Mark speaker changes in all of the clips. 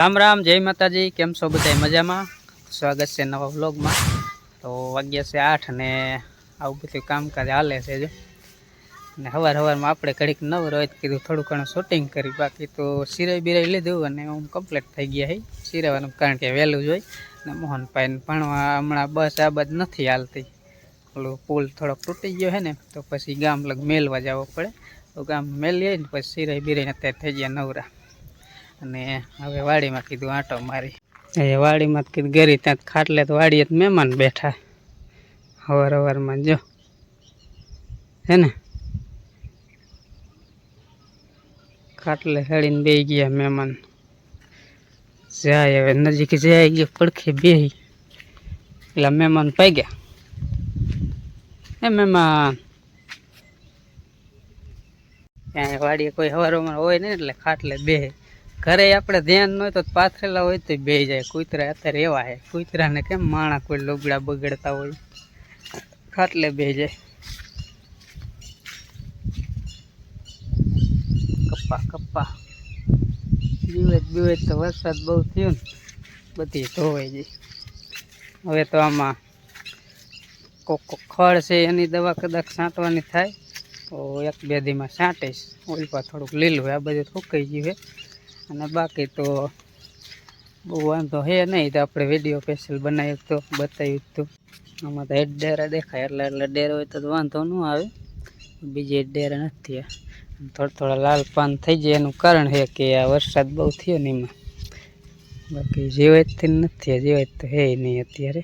Speaker 1: રામ રામ, જય માતાજી, કેમ છો બધા મજામાં? સ્વાગત છે નવા વ્લોગમાં. તો વાગ્યા છે આઠ અને આવું બધું કામકાજ હાલે છે જો. અને સવાર સવારમાં આપણે ઘડીક નવર હોય તો કીધું, થોડું ઘણું શૂટિંગ કરી, બાકી તો સિરાઈ બિરાઈ લીધું અને હું કમ્પ્લીટ થઈ ગયા હઈ સિરાવાનું કારણ કે વહેલું જ હોય. ને મોહનભાઈને ભણવા હમણાં બસ આ બધ નથી હાલતી. ઓલું પુલ થોડોક તૂટી ગયો છે ને, તો પછી ગામ લગ મેલવા જવો પડે. તો ગામ મેલીએ ને પછી સિરાઈ બિરાઈને અત્યારે થઈ ગયા નવરા. અને હવે વાડીમાં કીધું આંટો મારી. એ વાડીમાં કીધું ગરી ત્યાં ખાટલે તો વાડીએ તો મહેમાન બેઠા. હવાર હવારમાં જો. હે ને? ખાટલે હળીને બે ગયા મહેમાન. જાય હવે નજીક જાય ગયા, પડખે બે એટલે મહેમાન પાઈ ગયા. હે મહેમાન. ત્યાં વાડીએ કોઈ હવારોમાં હોય નહીં એટલે ખાટલે બે ઘરે આપણે ધ્યાન ન હોય તો પાથરેલા હોય તો બે જાય. કૂતરા અત્યારે એવા છે. કૂતરાને કેમ માણા કોઈ લુગડા બગડતા હોય? ખાટલે બે જાય. Kappa kappa. બીવેત બીવેત તો વરસાદ બહુ થયો ને, બધી ધોવાઈ ગઈ. હવે તો આમાં કોક ખળ છે એની દવા કદાચ છાંટવાની થાય. તો એક બે દીમાં છાંટીશ. ઓલપા થોડુંક લીલું આ બધું સુકાઈ ગયું છે. અને બાકી તો બહુ વાંધો હે નહીં. તો આપણે વીડિયો સ્પેશિયલ બનાવ્યું તો બતાવ્યું તો. આમાં તો હેડ ડેરા દેખાય, એટલે એટલે ડેરો હોય તો વાંધો ન આવે. બીજી ડેરા નથી થોડા થોડા લાલ પાન થઈ જાય. એનું કારણ છે કે આ વરસાદ બહુ થયો ને એમાં. બાકી જીવાતથી નથી. જીવાત તો હે નહીં અત્યારે.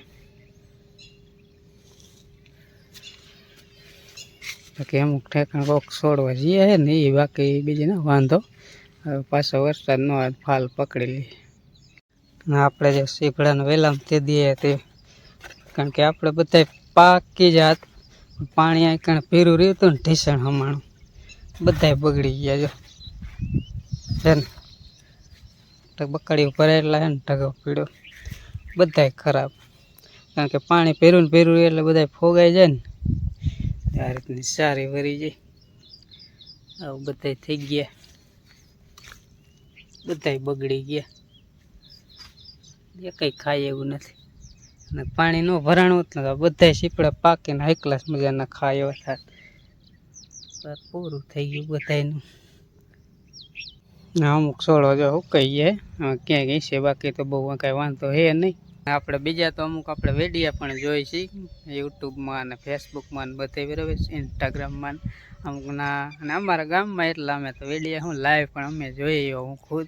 Speaker 1: બાકી અમુક ઠેકાણ કોક છોડવા જઈએ ને એ બાકી બીજી ના વાંધો. હવે પાછો વરસાદ ન આવે ફાલ પકડી લઈએ આપણે જે શીપડાને વેલામ તે દઈએ તે. કારણ કે આપણે બધા પાકી જાત. પાણી આ કણ પીરું રહ્યું હતું ને ઢીસણ હમાણું. બધાય બગડી ગયા જો. છે ને તો બકડી ભરાયેલા છે ને ઢગો પીડ્યો. બધાય ખરાબ. કારણ કે પાણી પહેરું ને પીરું એટલે બધાય ફોગાઈ જાય ને. આ રીતની સારી વરી જાય આવું બધાય થઈ ગયા. બધાય બગડી ગયા. એ કંઈ ખાય એવું નથી. અને પાણી ન ભરાણું જ નથી બધાય સીપડા પાકીને હાઈ ક્લાસ મજાના ખાય એવા થાત. પૂરું થઈ ગયું બધાયનું. ને અમુક છોડો જો હુકાઈ ગયા. ગઈ છે બાકી તો બહુ કાંઈ વાંધો હે નહીં. આપણે બીજા તો અમુક આપણે વેડિયા પણ જોઈ છીએ. યુટ્યુબમાં અને ફેસબુકમાં ને બધે બરાબર ઇન્સ્ટાગ્રામમાં અમુકના અને અમારા ગામમાં એટલા અમે તો વેડિયા હું લાઈવ પણ અમે જોઈએ હું ખુદ.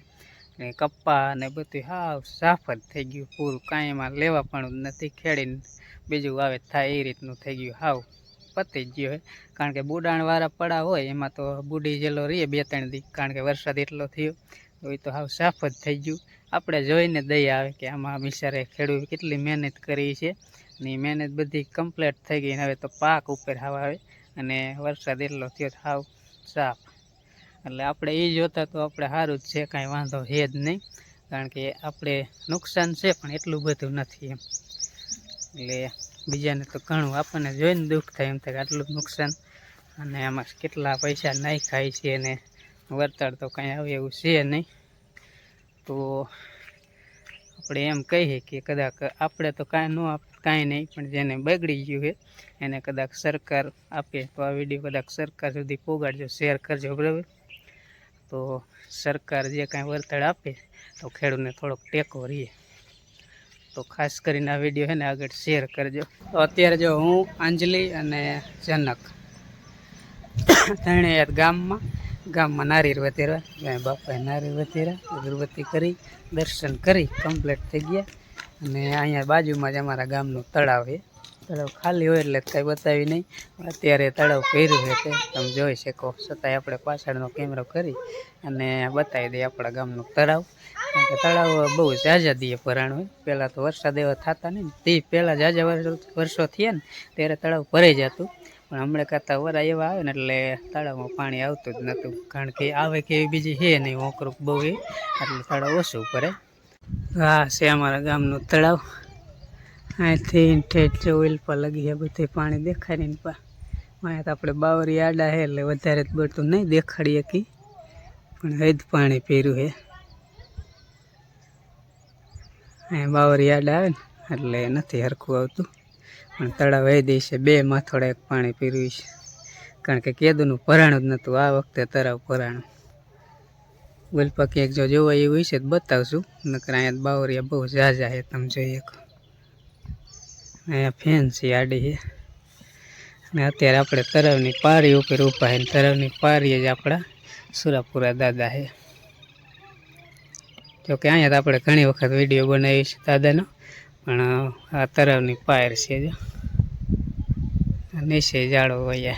Speaker 1: ને કપ્પા ને બધું હાવ સાફ જ થઈ ગયું પૂરું, કાંઈ એમાં લેવા પણ નથી, ખેડીને બીજું આવે થાય એ રીતનું થઈ ગયું, હાવ પતી જ ગયો હોય. કારણ કે બુડાણવાળા પડા હોય, એમાં તો બુડી જેલો રહીએ બે ત્રણ દી, કારણ કે વરસાદ એટલો થયો, તો એ તો હાવ સાફ જ થઈ ગયું. આપણે જોઈને દયા આવે કે આમાં બિચારે ખેડૂત કેટલી મહેનત કરી છે, ને મહેનત બધી કમ્પ્લીટ થઈ ગઈ હવે તો પાક ઉપર હાવ આવે. અને વરસાદ એટલો થયો સાવ સાફ. એટલે આપણે એ જોતા તો આપણે સારું જ છે, કાંઈ વાંધો છે જ નહીં. કારણ કે આપણે નુકસાન છે, પણ એટલું બધું નથી એમ. એટલે બીજાને તો ઘણું આપણને જોઈને દુઃખ થાય એમ, થાય આટલું નુકસાન. અને આમાં કેટલા પૈસા નાખ્યા છે અને વળતર તો કાંઈ આવે એવું છે નહીં. તો આપણે એમ કહીએ કે કદાચ આપણે તો કાંઈ ન આપ કાંઈ નહીં, પણ જેને બગડી ગયું છે, એને કદાચ સરકાર આપે. તો આ વીડિયો કદાચ સરકાર સુધી પહોંચાડજો શેર કરજો, બરાબર? તો સરકાર જે કાંઈ વળતર આપે, તો ખેડૂતને થોડોક ટેકો રહીએ. તો ખાસ કરીને આ વીડિયો છે ને આગળ શેર કરજો. તો અત્યારે જો હું અંજલિ અને જનક ત્રણેય ગામમાં ગામમાં નારિયેળ વધેરા બાપાએ નારિયેળ વધેરા અગરબત્તી કરી, દર્શન કરી, કમ્પ્લીટ થઈ ગયા. અને અહીંયા બાજુમાં જ અમારા ગામનું તળાવ છે. તળાવ ખાલી હોય એટલે કંઈ બતાવી નહીં. અત્યારે તળાવ પહેર્યું છે તે તમે જોઈ શકો. છતાંય આપણે પાછળનો કેમેરો કરી અને બતાવી દઈએ આપણા ગામનું તળાવ. કારણ કે તળાવ બહુ ઝાઝા દીએ ભરાણ હોય. પહેલાં તો વરસાદ એવા થતા નહીં. તે પહેલાં ઝાઝા વર્ષો થયા ને ત્યારે તળાવ ભરાઈ જતું. પણ હમણાં કરતાં વરા એવા આવે ને એટલે તળાવમાં પાણી આવતું જ નહોતું. કારણ કે આવે કે એવી બીજી છે નહીં. ઓકરું બહુ એ એટલે તળાવ ઓછું ભરે હા, છે અમારા ગામનું તળાવ. અહીંથી ઠેઠ ઓઇલ પર લગી છે, બધે પાણી દેખાય ને પા. અહીંયા તો આપણે બાવરી આડા છે, એટલે વધારે જ બધું નહીં દેખાડીએ કે. પણ હદ પાણી પીર્યું છે. અહીંયા બાવરી આડા આવે ને, એટલે નથી હરખું આવતું. પણ તળાવ એ દિવસે બે માથોડા એક પાણી પીર્યું છે. કારણ કે કેદુનું ભરાણું જ નહોતું આ વખતે તળાવ ભરાણું ગોલપા એક જો જોવા એવું હશે તો બતાવશું. નકર અહીંયા બાવરિયા બહુ ઝાઝા છે, તમે જોઈ એક અહીંયા ફેન છે આડી છે. અને અત્યારે આપણે તરવની પારી ઉપર ઊભા છે. ને તળાવની પારી જ આપણા સુરાપુરા દાદા છે. જોકે અહીંયા તો આપણે ઘણી વખત વીડિયો બનાવી છે દાદાનો. પણ આ તરવની પાયર છે જો. નીચે જાડો હોય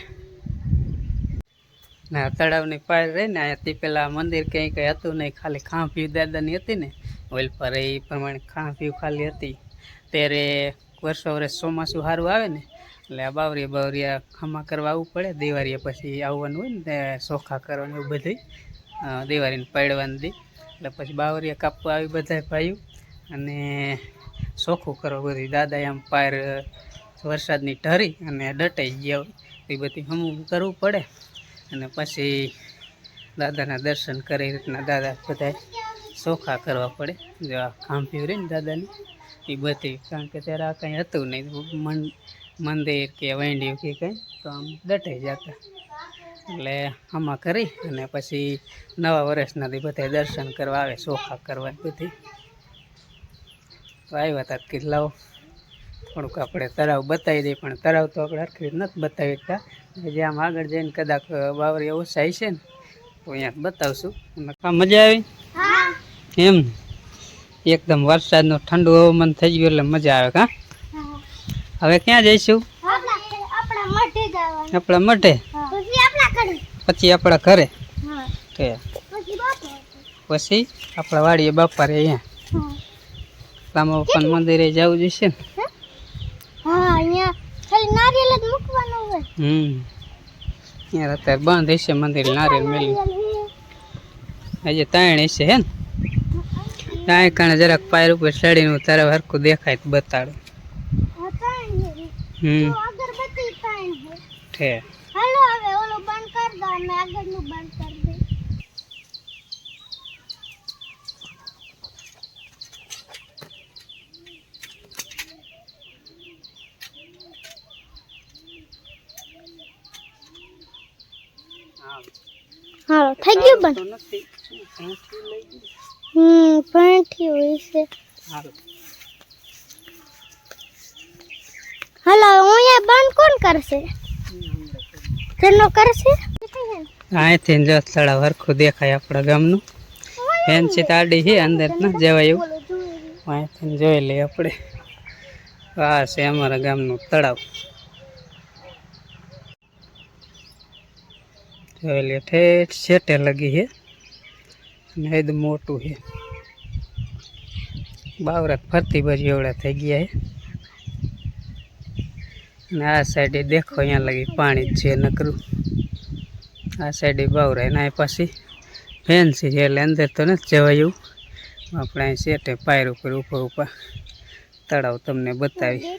Speaker 1: ને તળાવની પાર રહી ને અહીંયાથી પેલા મંદિર કંઈ કંઈ હતું નહીં, ખાલી ખાંભી દાદાની હતી ને ઓઇલ પર એ પ્રમાણે ખાંભી ખાલી હતી. ત્યારે વર્ષો વર્ષ ચોમાસું સારું આવે ને, એટલે આ બાવરી બાવરીયા ખમા કરવા આવવું પડે, દિવાળીએ પછી આવવાનું હોય ને ચોખા કરવાનું એવું બધું દિવાળીને પડવાની દી. એટલે પછી બાવરીયા કાપવા આવી બધા ભાઈઓ, અને ચોખ્ખું કરો બધું દાદા આમ પાર વરસાદની ઢરી અને ડટાઈ ગયા હોય, એ બધી હમું કરવું પડે. અને પછી દાદાના દર્શન કરી રીતના દાદા બધા ચોખા કરવા પડે. જો આ ખાંભી રહી ને દાદાની, એ બધી, કારણ કે ત્યારે આ કંઈ હતું નહીં. મન મંદિર કે વાંડ્યું કે કંઈ, તો આમ દટાઈ જતા. એટલે આમાં કરી અને પછી નવા વર્ષના દી બધા દર્શન કરવા આવે ચોખા કરવા બધી. તો આવ્યા હતા કેટલાઓ થોડુંક આપણે તળાવ બતાવી દઈએ પણ તળાવ તો આપણે હરખી નથી બતાવી શકતા જે આમ આગળ જઈને કદાચ વાવરી ઓછાય છે ને તો અહીંયા બતાવશું. મજા આવી? એમ? એકદમ વરસાદનું ઠંડુ હવામાન થઈ ગયું એટલે મજા આવે કા? હવે ક્યાં જઈશું?
Speaker 2: આપણા મઠે પછી આપણા ઘરે.
Speaker 1: પછી આપણા કે?
Speaker 2: પછી
Speaker 1: આપણા વાડીએ બાપા રે અહીંયા. રામા બાપાના મંદિરે જવું જોઈશે ને?
Speaker 2: નારિયેલ જ મૂકવાનો હોય.
Speaker 1: હમ. યાર અત્યારે બંધ હશે મંદિર નારિયેલ મેલી. આજે તાણ હશે હે ને? તાણ કારણે જરાક પાયર ઉપર ચડીને તારે હરખું દેખાય તો બતાડું. હમ.
Speaker 2: અગરબત્તી તાણ છે. હેલો હવે ઓલો બંધ કર દો અમે આગળનું બંધ કરી હાલો થઈ ગયું
Speaker 1: ગઈ.
Speaker 2: હમ પંઠી હોય છે. હલો. હવે અહીંયા બંધ કોણ કરશે? તેનો કરશે?
Speaker 1: અહીંથી જો તળાવ હરખું દેખાય આપણા ગામનું. ફેન્સી તાડી છે અંદર ન જવાય એવું. અહીંથી જોઈ લઈએ આપણે. આ છે અમારા ગામનું તળાવ. લઈએ ઠેઠ છેટે લગી છે અને એકદમ મોટું છે. બાવરાત ફરતી બાજુ એવડા થઈ ગયા છે. અને આ સાઈડે દેખો, અહીંયા લગી પાણી જ છે નકરું. આ સાઈડે બાવરા એના પાછી ફેન્સી છે એટલે અંદર તો નથી જવાય. એવું આપણે અહીં સેટે પાયર ઉપર ઉપર ઉપર તળાવ તમને બતાવી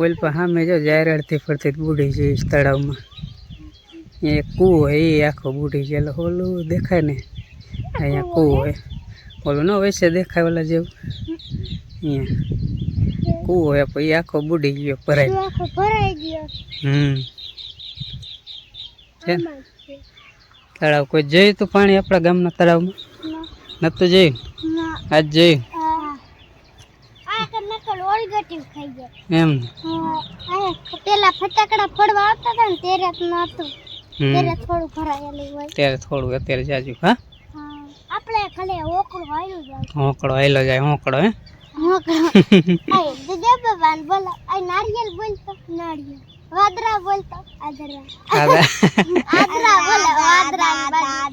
Speaker 1: ઓઇલ પર સામે જો જાયરાડથી ફરતી બુડી જઈશ તળાવમાં. એ કૂવો હોય એ આખો બુઢી ગયેલો. ઓલું દેખાય ને અહીંયા કૂવો હોય ઓલું ન વૈસે દેખાય ઓલા જેવું? અહીંયા કૂવો હોય પછી આખો બુઢી ગયો ભરાય
Speaker 2: ભરાઈ ગયો.
Speaker 1: હમ. તળાવ કોઈ જોયું તું પાણી આપણા ગામના તળાવમાં?
Speaker 2: ના.
Speaker 1: નતું જોયું? આજ જોયું? એમ?
Speaker 2: પેલા ફટાકડા ફોડવા આવતા હતા ને નહોતું
Speaker 1: હમ
Speaker 2: ત્યારે થોડું ભરાયેલું હોય.
Speaker 1: અત્યારે થોડું અત્યારે જાજુ હા?
Speaker 2: હા. આપણે ખાલી ઓકળું હાલ્યું જાય
Speaker 1: હોંકડો આયલો જાય હોંકડો હે?
Speaker 2: ઓકળું આય દીદા બાબાન બોલો. આય નારિયેલ બોલતો નારિયેલ. વાદરા બોલતો આદરા
Speaker 1: દાદા
Speaker 2: આદરા બોલે વાદરા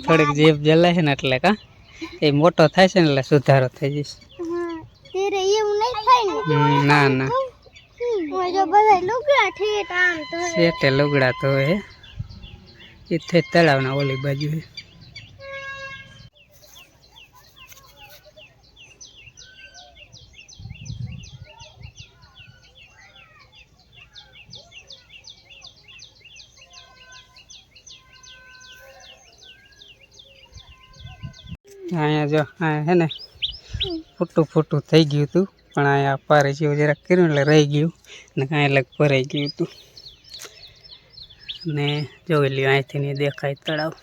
Speaker 1: થોડીક જીભ જલાય છે ને એટલે કા? એ મોટો થાય છે ને એટલે સુધારો થઈ જશે.
Speaker 2: હા. ત્યારે એવું નહીં થાય ને.
Speaker 1: હમ, ના ના.
Speaker 2: હું જો બધા લુગડા ઠેઠ આમ તો
Speaker 1: શેટે લુગડા તો હે? એ થઈ તળાવના ઓલી બાજુ અહીંયા જો આ હે ને, ફૂટું ફૂટું થઈ ગયું હતું, પણ અહીંયા પારે જેવું જરાક કર્યું એટલે રહી ગયું ને કાંઈ અલગ ભરાઈ ગયું હતું. ને જોઈ લ્યો અહીંથી નહીં દેખાય તળાવ.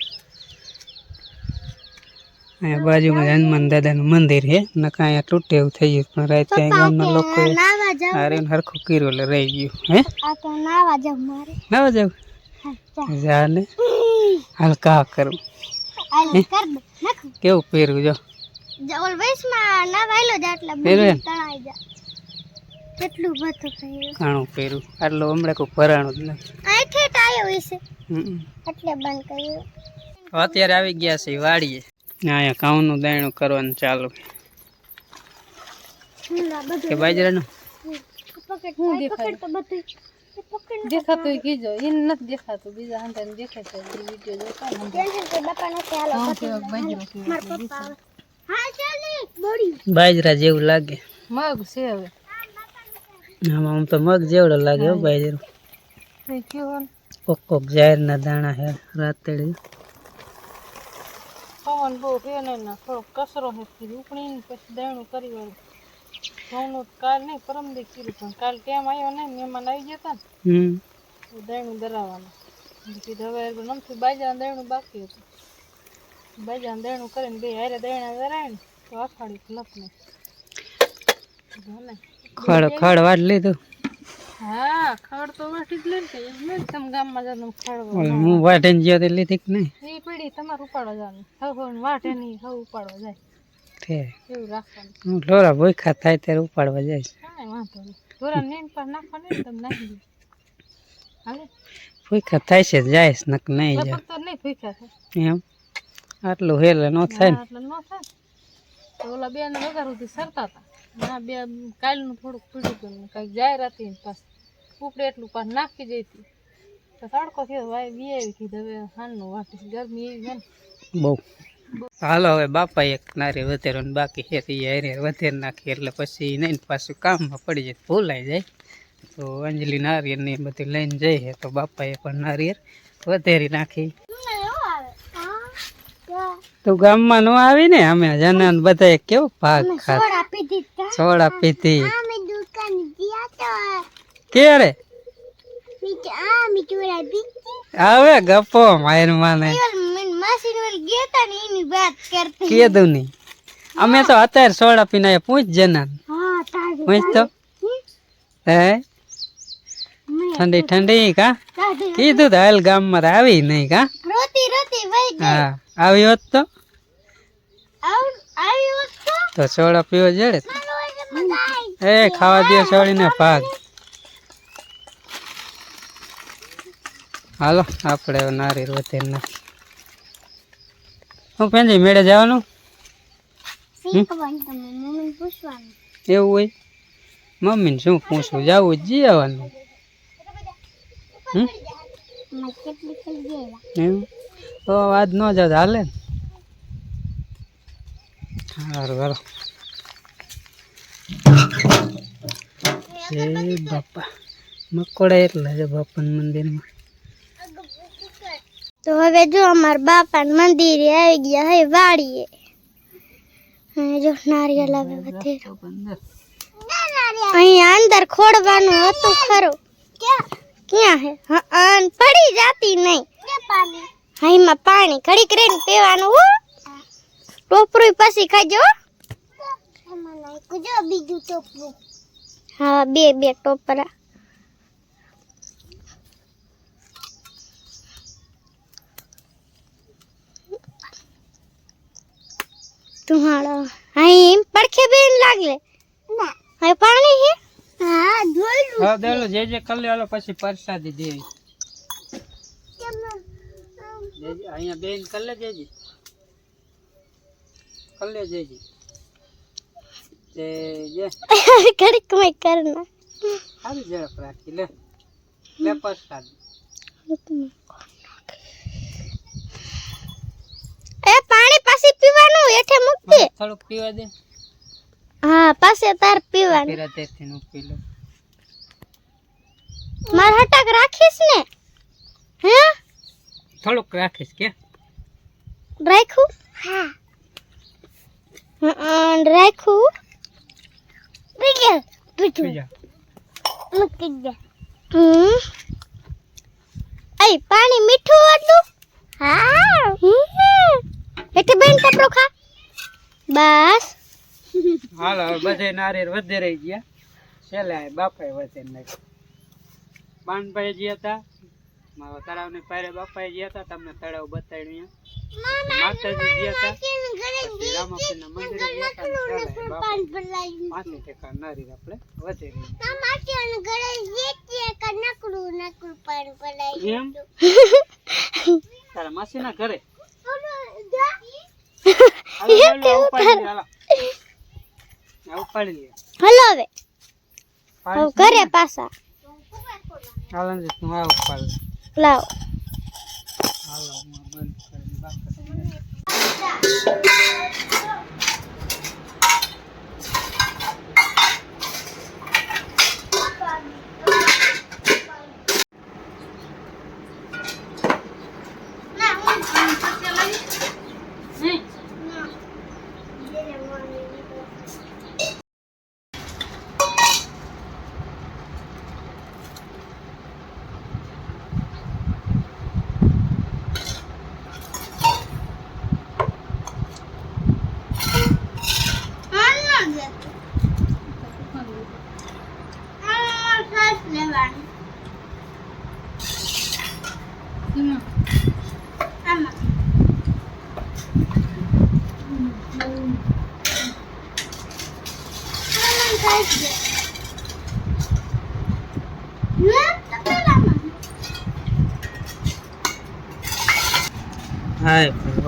Speaker 1: અહીંયા બાજુમાં હનુમાન દાદાનું મંદિર છે ને કાંઈ અહીંયા તૂટે એવું થઈ ગયું પણ રાતે અહીં ગામના
Speaker 2: લોકો જાવ
Speaker 1: હરખું કર્યું એટલે રહી ગયું હે?
Speaker 2: નાવા જાવ મારે.
Speaker 1: જાવ
Speaker 2: હા, ચાલ.
Speaker 1: જા ને હલકા કરું. કેવું પહેર્યું જો?
Speaker 2: ઓલ વૈસમાં નાવાયલો જ એટલે તણાઈ જા. કેટલું બધું થયું
Speaker 1: ઘણું પહેર્યું આટલું હમણાં કોઈ ભરાણું જ નથી.
Speaker 2: અહીંથી જ આવ્યો હશે. એટલે બંધ કર્યું.
Speaker 1: અત્યારે આવી ગયા છે વાડીએ. ને અહીંયા ઘઉંનું દાણું કરવાનું ચાલુ કે બાજરાનું?
Speaker 3: દેખાતું કીજો. એને નથી દેખાતું. બીજા હંતાને દેખાય છે વીડિયો જોતા ને
Speaker 2: ટેન્શન કે બાપા નથી હાલો પકડ મારા પપ્પા આવે. હા ચાલ ને બોડી
Speaker 1: બાજરા જેવું લાગે.
Speaker 3: મગ છે હવે.
Speaker 1: આમાં આમ તો મગ જેવડો લાગે હો બાજરો.
Speaker 3: ને
Speaker 1: કોક કોક જાહેરના દાણા હે રાતડી.
Speaker 3: પવન બહુ છે ને ના થોડો છે કીધું ઉપડીને પછી દાણું કરી વાળું ઘઉંનું કાલ નહીં પરમ દી કીધું પણ કાલ કેમ આવ્યો ને મહેમાન આવી જતા હતા દાણું દરાવવાનું કીધું હવે નમથી બાજરાનું દાણું બાકી હતું. બાજરાનું દાણું કરીને બે હારે દાણા દરાય ને તો અખાડી લપ નહીં ને.
Speaker 1: ખડ ખડ વાટ લીધું.
Speaker 3: હા ખડ તો વાટી જ લે ને કે એમ નહીં ગામમાં જવાનું ખડ
Speaker 1: હું વાટીને તે લીધી કે નહીં?
Speaker 3: એ પેઢી તમારે ઉપાડવા જવાનું. હવે હવે વાટે નહીં હવે ઉપાડવા જાય.
Speaker 1: તે
Speaker 3: એવું રાખવાનું.
Speaker 1: હું ઢોરા ભૂખા થાય ત્યારે ઉપાડવા જાય
Speaker 3: કાંઈ વાંધો નહીં. ધોરા નીમ પર નાખવાનું ને તમે નાખી હાલે?
Speaker 1: ભૂખા થાય છે જાય છે નક નહીં જાય
Speaker 3: તો નહીં ભૂખ્યા થાય.
Speaker 1: એમ? આટલું હેલે ન થાય ને
Speaker 3: થાય. તો ઓલા બેન વગર સુધી સરતા હતા. ના, બે, કાલનું થોડુંક પીડ્યું હતું કાંઈક જાહેરાત હતી પાસ ઉપડે એટલું પાસ નાખી જઈ હતી. તો તડકો થયો ભાઈ બી આવી કીધું હવે હાનનું વાટી ગરમી એવી છે ને.
Speaker 1: બહુ. હાલો, હવે બાપા એક નારી વધેરવાનું બાકી છે એ હારે વધેર નાખી, એટલે પછી નહીં પાછું કામમાં પડી જાય, ભૂલાઈ જાય. તો અંજલિ નારિયેર ને બધું લઈને જઈએ તો બાપાએ પણ નારિયેળ વધેરી નાખી. તો ગામમાં નો આવી ને અમે જનન બધા કેવો ભાગ ખાત
Speaker 2: છોડ પીધી તા.
Speaker 1: સોડા પીધી.
Speaker 2: અમે દુકાન ગયા તો.
Speaker 1: ક્યારે? હવે ગપો માયર માને. કીધું નહીં. અમે તો અત્યારે સોડા પીને પૂછ જનાન. પૂછ તો. હે? ઠંડી ઠંડી કા? કીધું તો હાલ ગામમાં આવી નહીં કા?
Speaker 2: રોતી રોતી વઈ ગઈ.
Speaker 1: હા આવી હોત તો.
Speaker 2: આવ હોત તો.
Speaker 1: તો સોડા પીવો જડે. એ ખાવા દે સોડીને ભાગ. હાલો આપણે નારી રોતે નાખી હું પેન્જી મેળે જવાનું? એવું હોય? મમ્મીને શું પૂછવું? જવું જ જી આવવાનું હમ
Speaker 2: મેં કેટલી કરી ગયેલા
Speaker 1: એવું તો આજ ન જાવ તો હાલે ને? સારું હાલો. જય બાપા મકોડા એટલા છે બાપાના મંદિરમાં.
Speaker 2: તો હવે જો અમાર બાપા મંદિરે આવી ગયા હે વાડીએ. અને જો નારિયેલ આવે વધેરો. અહીંયા અંદર ખોડવાનું હતું ખરું. ક્યાં ક્યાં હે? અન પડી જાતી નહીં પાણી? હાઈમાં પાણી ઘડીક રહીને પીવાનું હો. ટોપરું પછી ખાજો જો બીજું ટોપરું. હા બે બે ટોપરા. તુહાડો હાઈ પડખે બેન લાગલે ના. હવે પાણી હે? હા
Speaker 1: હા દેલો જે જે કરી હાલો પછી પ્રસાદી દેવી. જેજી અહીંયા બેન કરી લે જેજી કરી લે જેજી જે જે.
Speaker 2: કડક મે કરના
Speaker 1: હાલ ઝડપ રાખી લે. લે પ્રસાદ.
Speaker 2: એ પાણી પાછી પીવાનું હેઠે મૂક
Speaker 1: થોડુંક પીવા દે.
Speaker 2: હા પાસે તાર પીવાનું.
Speaker 1: પેલા તેથી નું પી લો
Speaker 2: માર હટક રાખીશ ને? હે?
Speaker 1: થોડુંક રાખીશ કે?
Speaker 2: રાખું હા. હા રાખું બીજે.
Speaker 1: બીજા.
Speaker 2: મૂકી દે હમ. અય પાણી મીઠું હતું હા. એટલે બેન કપડો ખા. બસ.
Speaker 1: હાલો હવે બધે નારિયેર વધે રહી ગયા છેલ્લે બાપાએ વધે નાખ્યું બાનભાઈ ગયા હતા મારા તળાવને પારે બાપાએ ગયા હતા તમને તળાવ બતાવ્યું માતાજી ગયા હતા પછી રામાપીરના મંદિરે ગયા હતા ટેકા નારિયેળ આપણે વધે રહી તારા માસીના ઘરે હાલો, હાલો, ઉપાડી લે, હાલો.
Speaker 2: હવે. હવે ઘરે પાછા.
Speaker 1: હાલો તું આ ઉપાડ લે. હાલો બંધ કરીને બાપા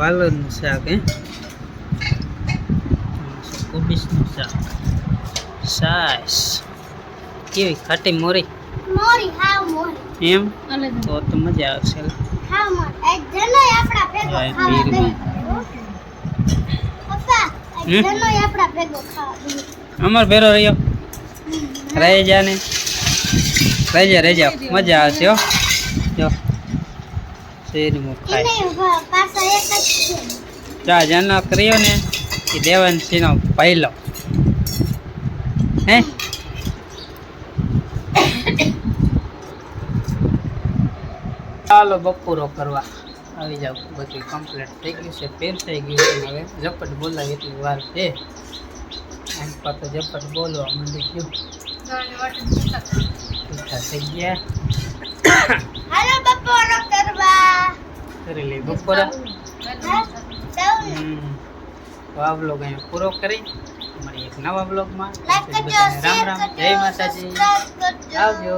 Speaker 1: વાલોરનું શાક હે? કોબીસનું શાક. સાસ. કેવી ખાટી મોરી?
Speaker 2: મોરી હાવ મોરી.
Speaker 1: એમ? તો તો મજા આવશે
Speaker 2: હાવ મોરી. એક જણોય આપણા ભેગો ખાવા
Speaker 1: હમ?
Speaker 2: જણોય આપણા ભેગો ખાવા બેહી
Speaker 1: અમાર ભેરો રહ્યો. રહી જાને રહેજા રહી જા રહી જા મજા આવશે હો. જો.
Speaker 2: એને જ છે.
Speaker 1: જા જનો કર્યો ને એ દેવાંશીનો પહેલો. હે? ચાલો બપોરો કરવા. આવી જાવ. બધું કમ્પ્લીટ થઈ ગયું છે પેર થઈ ગયું છે હવે. ઝપટ બોલાય એટલી વાર છે. એમ પર તો ઝપટ બોલવા માંડી ગયું. થઈ ગયા. કરી
Speaker 2: લે
Speaker 1: હમ. તો આ બ્લોગ અહીંયા પૂરો કરી. મળીએ એક નવા બ્લોગમાં રામ રામ. જય માતાજી. આવજો.